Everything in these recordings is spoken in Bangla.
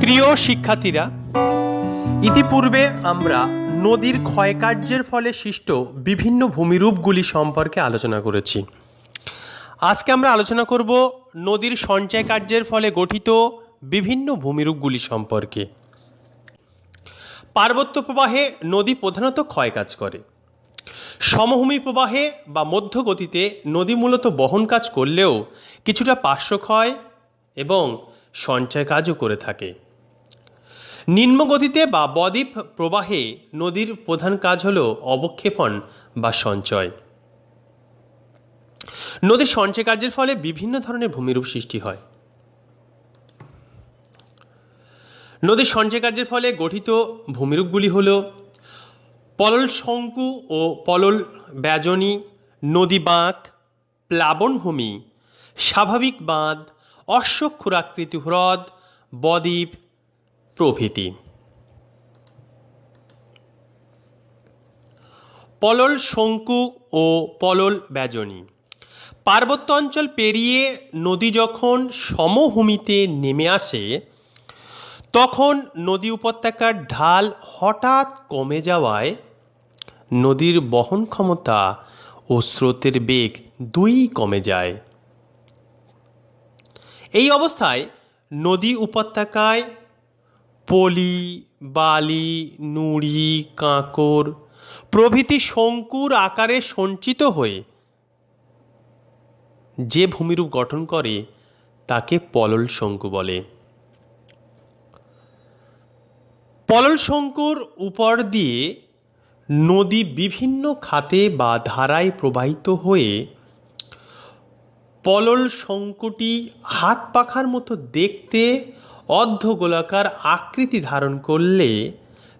প্রিয় শিক্ষার্থীরা, ইতিপূর্বে আমরা নদীর ক্ষয়কার্যের ফলে সৃষ্ট বিভিন্ন ভূমিরূপগুলি সম্পর্কে আলোচনা করেছি। আজকে আমরা আলোচনা করব নদীর সঞ্চয় কার্যের ফলে গঠিত বিভিন্ন ভূমিরূপগুলি সম্পর্কে। পার্বত্য প্রবাহে নদী প্রধানত ক্ষয় কাজ করে। সমভূমি প্রবাহে বা মধ্যগতিতে নদী মূলত বহন কাজ করলেও কিছুটা পার্শ্বক্ষয় এবং সঞ্চয় কাজও করে থাকে। নিম্নগতিতে বা বদ্বীপ প্রবাহে নদীর প্রধান কাজ হল অবক্ষেপণ বা সঞ্চয়। নদীর সঞ্চয় কার্যের ফলে বিভিন্ন ধরনের ভূমিরূপ সৃষ্টি হয়। নদীর সঞ্চয় কার্যের ফলে গঠিত ভূমিরূপগুলি হল পলল শঙ্কু ও পলল ব্যজনী, নদী বাঁক প্লাবনভূমি স্বাভাবিক বাঁধ, অশ্বক্ষুরাকৃতি হ্রদ, বদ্বীপ প্রভৃতি। পলল শঙ্কু ও পলল ব্যজনী। পার্বত্য অঞ্চল পেরিয়ে নদী যখন সমভূমিতে নেমে আসে, তখন নদী উপত্যকার ঢাল হঠাৎ কমে যাওয়ায় নদীর বহন ক্ষমতা ও স্রোতের বেগ দুই কমে যায়। এই অবস্থায় নদী উপত্যকায় পলি, বালি, নুড়ি, কাঁকর প্রভৃতি শঙ্কুর আকারে সঞ্চিত হয়ে যে ভূমিরূপ গঠন করে, তাকে পলল শঙ্কু বলে। পলল শঙ্কুর উপর দিয়ে নদী বিভিন্ন খাতে বা ধারায় প্রবাহিত হয়ে পলল শঙ্কুটি হাত পাখার মতো দেখতে অর্ধ গোলাকার আকৃতি ধারণ করলে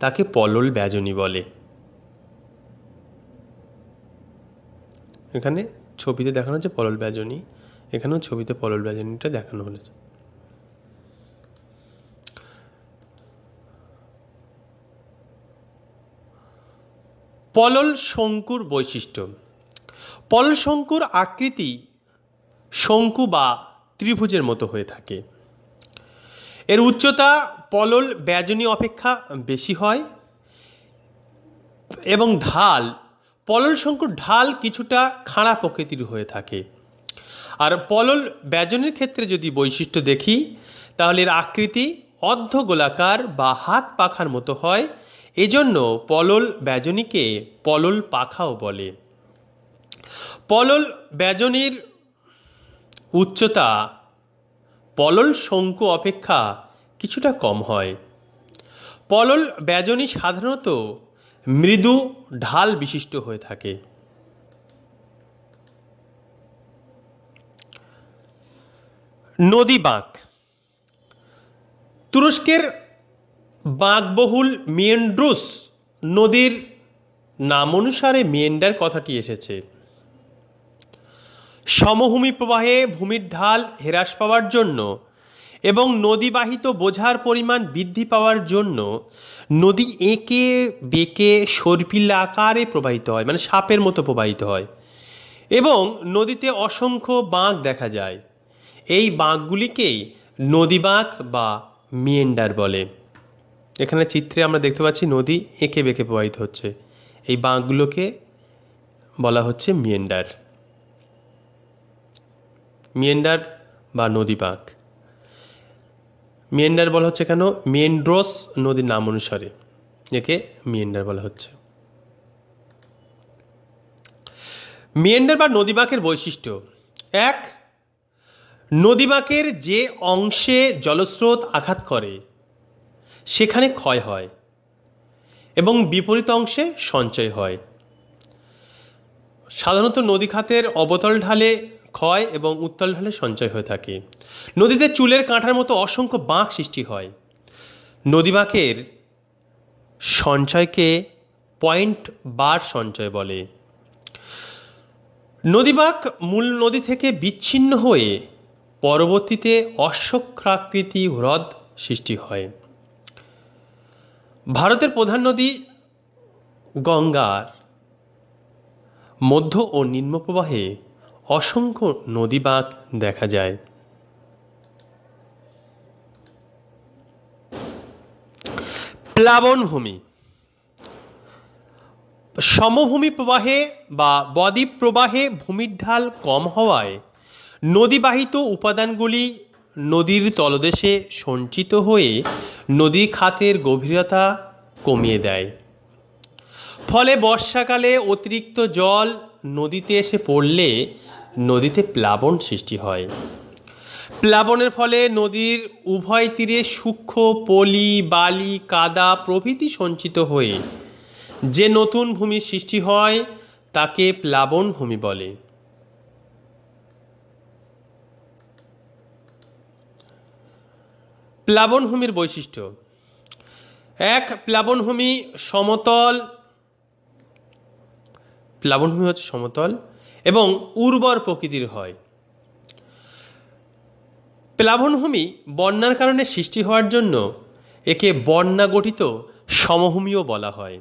তাকে পলল ব্যজনী বলে। এখানে ছবিতে দেখানো হচ্ছে পলল ব্যজনী, এখানেও ছবিতে পলল ব্যজনীটা দেখানো হয়েছে পলল শঙ্কুর বৈশিষ্ট্য। পলল শঙ্কুর আকৃতি শঙ্কু বা ত্রিভুজের মতো হয়ে থাকে। এর উচ্চতা পলল ব্যজনী অপেক্ষা বেশি হয় এবং ঢাল, পলল শঙ্কুর ঢাল কিছুটা খাড়া প্রকৃতির হয়ে থাকে। আর পলল ব্যজনের ক্ষেত্রে যদি বৈশিষ্ট্য দেখি, তাহলে এর আকৃতি অর্ধ গোলাকার বা হাত পাখার মতো হয়। এজন্য পলল ব্যজনীকে পলল পাখাও বলে। পলল ব্যজনীর উচ্চতা পলল শঙ্কু অপেক্ষা কিছুটা কম হয়। পলল ব্যজনী সাধারণত মৃদু ঢাল বিশিষ্ট হয়ে থাকে। নদী বাঁক। তুরস্কের বাঁকবহুল মিয়েন্ড্রুস নদীর নাম অনুসারে মিয়েন্ডার কথাটি এসেছে। সমভূমি প্রবাহে ভূমির ঢাল হ্রাস পাওয়ার জন্য এবং নদীবাহিত বোঝার পরিমাণ বৃদ্ধি পাওয়ার জন্য নদী এঁকে, বেঁকে সর্পিল্লা আকারে প্রবাহিত হয় মানে সাপের মতো প্রবাহিত হয়। এবং নদীতে অসংখ্য বাঁক দেখা যায়। এই বাঁকগুলিকেই নদী বাঁক বা মিয়েন্ডার বলে। এখানে চিত্রে আমরা দেখতে পাচ্ছি নদী এঁকে, বেঁকে প্রবাহিত হচ্ছে। এই বাঁকগুলোকে বলা হচ্ছে মিয়েন্ডার। মিয়েন্ডার বা নদী বাঁক মিয়েন্ডার বলা হচ্ছে কেন? মিয়েন্ড্রোস নদীর নাম অনুসারে, একে মিয়েন্ডার বলা হচ্ছে। মিয়েন্ডার বা নদীবাঁকের বৈশিষ্ট্য, এক নদীবাঁকের যে অংশে জলস্রোত আঘাত করে, সেখানে ক্ষয় হয় এবং বিপরীত অংশে সঞ্চয় হয়। সাধারণত নদী খাতের অবতল ঢালে ক্ষয় এবং উত্তল ঢালে সঞ্চয় হয়ে থাকে। নদীতে চুলের কাঁটার মতো অসংখ্য বাঁক সৃষ্টি হয়। নদী বাঁকের সঞ্চয়কে পয়েন্ট বার সঞ্চয় বলে। নদীবাঁক মূল নদী থেকে বিচ্ছিন্ন হয়ে পরবর্তীতে অশ্বক্ষাকৃতি হ্রদ সৃষ্টি হয়। ভারতের প্রধান নদী গঙ্গার মধ্য ও নিম্ন প্রবাহে অসংখ্য নদী বাঁক দেখা যায়। প্লাবনভূমি। সমভূমি প্রবাহে বা বদ্বীপ প্রবাহে ভূমির ঢাল কম হওয়ায় নদীবাহিত উপাদানগুলি নদীর তলদেশে সঞ্চিত হয়ে নদী খাতের গভীরতা কমিয়ে দেয়। ফলে বর্ষাকালে অতিরিক্ত জল নদীতে এসে পড়লে নদীতে প্লাবন সৃষ্টি হয়। প্লাবনের ফলে নদীর উভয় তীরে সূক্ষ্ম, পলি, বালি, কাদা প্রভৃতি সঞ্চিত হয়ে যে নতুন ভূমি সৃষ্টি হয়, তাকে প্লাবন ভূমি বলে। প্লাবনভূমির বৈশিষ্ট্য। এক প্লাবনভূমি সমতল প্লাবনভূমি হচ্ছে সমতল এবং উর্বর প্রকৃতির হয়। প্লাবনভূমি বন্যার কারণে সৃষ্টি হওয়ার জন্য একে বন্যা গঠিত সমভূমিও বলা হয়।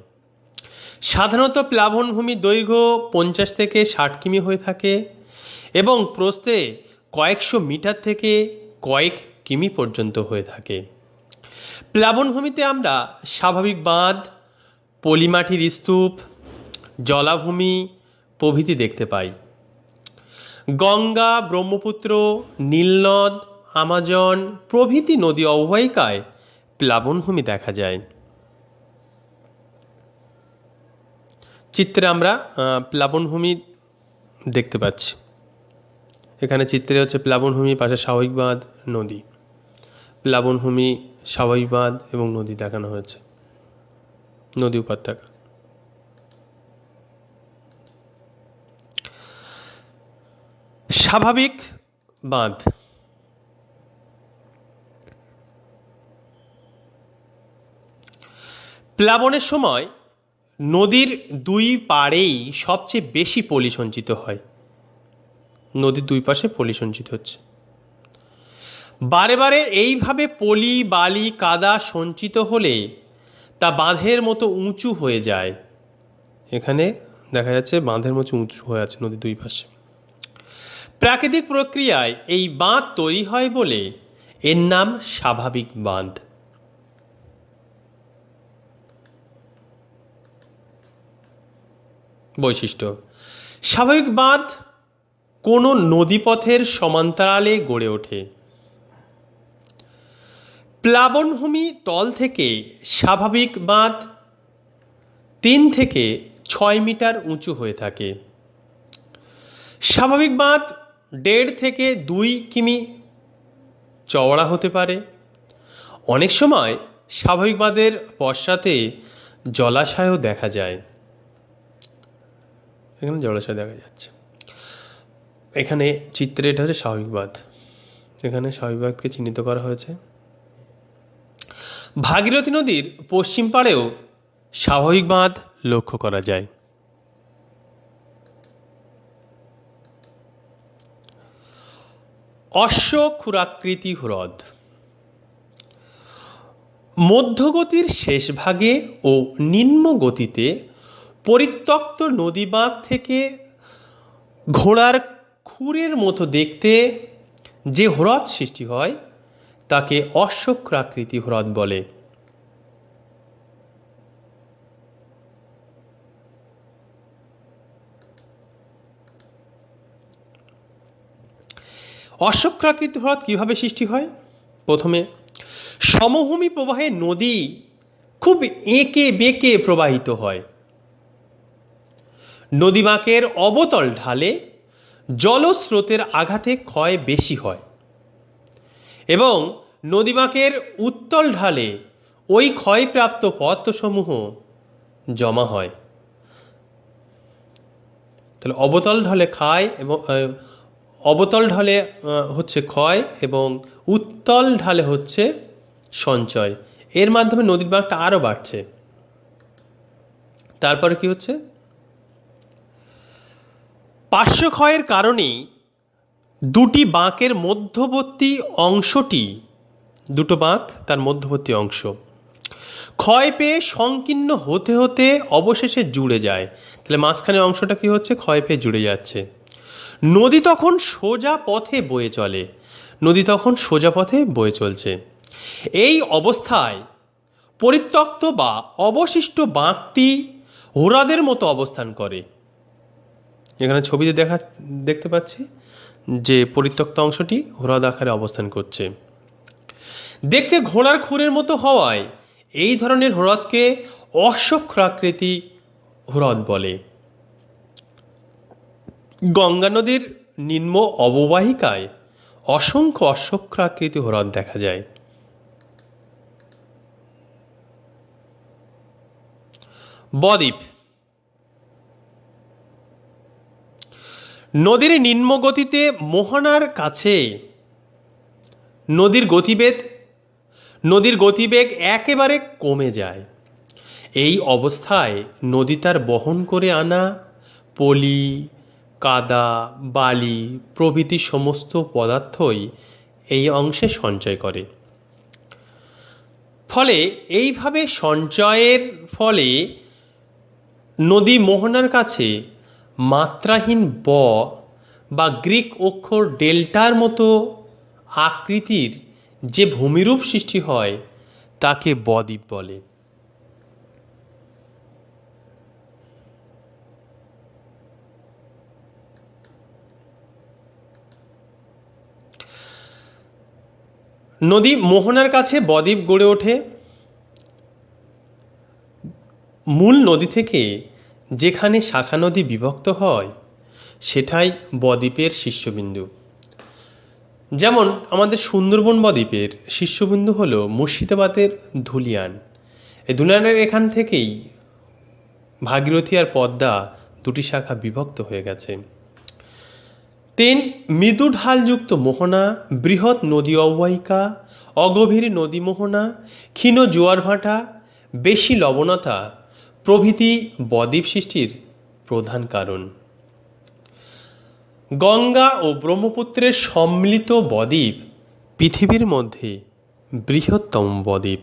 সাধারণত প্লাবনভূমি দৈর্ঘ্য পঞ্চাশ থেকে ষাট কিমি হয়ে থাকে এবং প্রস্থে কয়েকশো মিটার থেকে কয়েক কিমি পর্যন্ত হয়ে থাকে। প্লাবনভূমিতে আমরা স্বাভাবিক বাঁধ, পলিমাটির স্তূপ জলাভূমি প্রভৃতি দেখতে পাই। গঙ্গা, ব্রহ্মপুত্র, নীলনদ, আমাজন প্রভৃতি নদী অববাহিকায় প্লাবনভূমি দেখা যায়। চিত্রে আমরা প্লাবনভূমি দেখতে পাচ্ছি। এখানে চিত্রে হচ্ছে প্লাবনভূমি, পাশে স্বাভাবিক বাঁধ নদী। প্লাবনভূমি স্বাভাবিক বাঁধ এবং নদী দেখানো হয়েছে। নদী উপত্যকা। স্বাভাবিক বাঁধ। প্লাবনের সময় নদীর দুই পাড়েই সবচেয়ে বেশি পলি সঞ্চিত হয়। নদীর দুই পাশে পলি সঞ্চিত হচ্ছে। বারে বারে এইভাবে পলি, বালি, কাদা সঞ্চিত হলে তা বাঁধের মতো উঁচু হয়ে যায়। এখানে দেখা যাচ্ছে বাঁধের মতো উঁচু হয়ে আছে নদীর দুই পাশে। প্রাকৃতিক প্রক্রিয়ায় এই বাঁধ তৈরি হয় বলে এর নাম স্বাভাবিক বাঁধ। বৈশিষ্ট্য, স্বাভাবিক বাঁধ কোনো নদীপথের সমান্তরালে গড়ে ওঠে। প্লাবনভূমি তল থেকে স্বাভাবিক বাঁধ তিন থেকে ছয় মিটার উঁচু হয়ে থাকে। স্বাভাবিক বাঁধ দেড় থেকে দুই কিমি চওড়া হতে পারে। অনেক সময় স্বাভাবিক বাঁধের পশ্চাতে জলাশয়ও দেখা যায়। এখানে জলাশয় দেখা যাচ্ছে। এখানে চিত্রে এটা হচ্ছে স্বাভাবিক বাঁধ এখানে স্বাভাবিক বাঁধকে চিহ্নিত করা হয়েছে। ভাগীরথী নদীর পশ্চিম পাড়েও স্বাভাবিক বাঁধ লক্ষ্য করা যায়। অশ্বক্ষুরাকৃতি হ্রদ। মধ্যগতির শেষ ভাগে ও নিম্ন গতিতে পরিত্যক্ত নদীবাঁধ থেকে ঘোড়ার খুরের মতো দেখতে যে হ্রদ সৃষ্টি হয়, তাকে অশ্বক্রাকৃতি হ্রদ বলে। অশ্বক্ষাকৃতি হ্রদ কীভাবে সৃষ্টি হয়? প্রথমে, সমভূমি প্রবাহে নদী খুব এঁকে বেঁকে প্রবাহিত হয়। নদীবাঁকের অবতল ঢালে জলস্রোতের আঘাতে ক্ষয় বেশি হয় এবং নদীবাঁকের উত্তল ঢালে ওই ক্ষয়প্রাপ্ত পদ্মসমূহ জমা হয়। তাহলে অবতল ঢলে খায় এবং অবতল ঢলে হচ্ছে ক্ষয় এবং উত্তল ঢালে হচ্ছে সঞ্চয়। এর মাধ্যমে নদীর বাঁকটা আরও বাড়ছে। তারপরে কি হচ্ছে? পার্শ্বক্ষয়ের কারণেই দুটি বাঁকের মধ্যবর্তী অংশটি, দুটো বাঁক তার মধ্যবর্তী অংশ, ক্ষয় পেয়ে সংকীর্ণ হতে হতে অবশেষে জুড়ে যায়। তাহলে মাঝখানে অংশটা কি হচ্ছে? ক্ষয় পেয়ে জুড়ে যাচ্ছে। নদী তখন সোজা পথে বয়ে চলে। নদী তখন সোজা পথে বয়ে চলছে। এই অবস্থায় পরিত্যক্ত বা অবশিষ্ট বাঁকটি হ্রদের মতো অবস্থান করে। এখানে ছবিতে দেখা, দেখতে পাচ্ছি যে পরিত্যক্ত অংশটি হ্রদ আকারে অবস্থান করছে। দেখতে ঘোড়ার খুরের মতো হওয়ায় এই ধরনের হ্রদকে অশ্বক্ষরাকৃতি হ্রদ বলে। গঙ্গা নদীর নিম্ন অববাহিকায় অসংখ্য অশ্বক্ষরাকৃতি হ্রদ দেখা যায়। বদ্বীপ। নদীর নিম্ন গতিতে মোহনার কাছে নদীর গতিবেগ নদীর গতিবেগ একেবারে কমে যায়। এই অবস্থায় নদী তার বহন করে আনা পলি কাদা, বালি প্রভৃতি সমস্ত পদার্থই এই অংশে সঞ্চয় করে। ফলে এইভাবে সঞ্চয়ের ফলে নদী মোহনার কাছে মাত্রাহীন ব বা গ্রিক অক্ষর ডেল্টার মতো আকৃতির যে ভূমিরূপ সৃষ্টি হয়, তাকে বদ্বীপ বলে। নদী মোহনার কাছে বদ্বীপ গড়ে ওঠে। মূল নদী থেকে যেখানে শাখা নদী বিভক্ত হয়, সেটাই বদ্বীপের শীর্ষবিন্দু। যেমন আমাদের সুন্দরবন বদ্বীপের শীর্ষবিন্দু হল মুর্শিদাবাদের ধুলিয়ান। এই ধুলিয়ানের এখান থেকেই ভাগীরথী আর পদ্মা দুটি শাখা বিভক্ত হয়ে গেছে। তেন, মৃদু ঢালযুক্ত মোহনা, বৃহৎ নদী অববাহিকা, অগভীর নদী মোহনা, ক্ষীণ জোয়ার ভাটা, বেশি লবণতা প্রভৃতি বদ্বীপ সৃষ্টির প্রধান কারণ। গঙ্গা ও ব্রহ্মপুত্রের সম্মিলিত বদ্বীপ পৃথিবীর মধ্যে বৃহত্তম বদ্বীপ।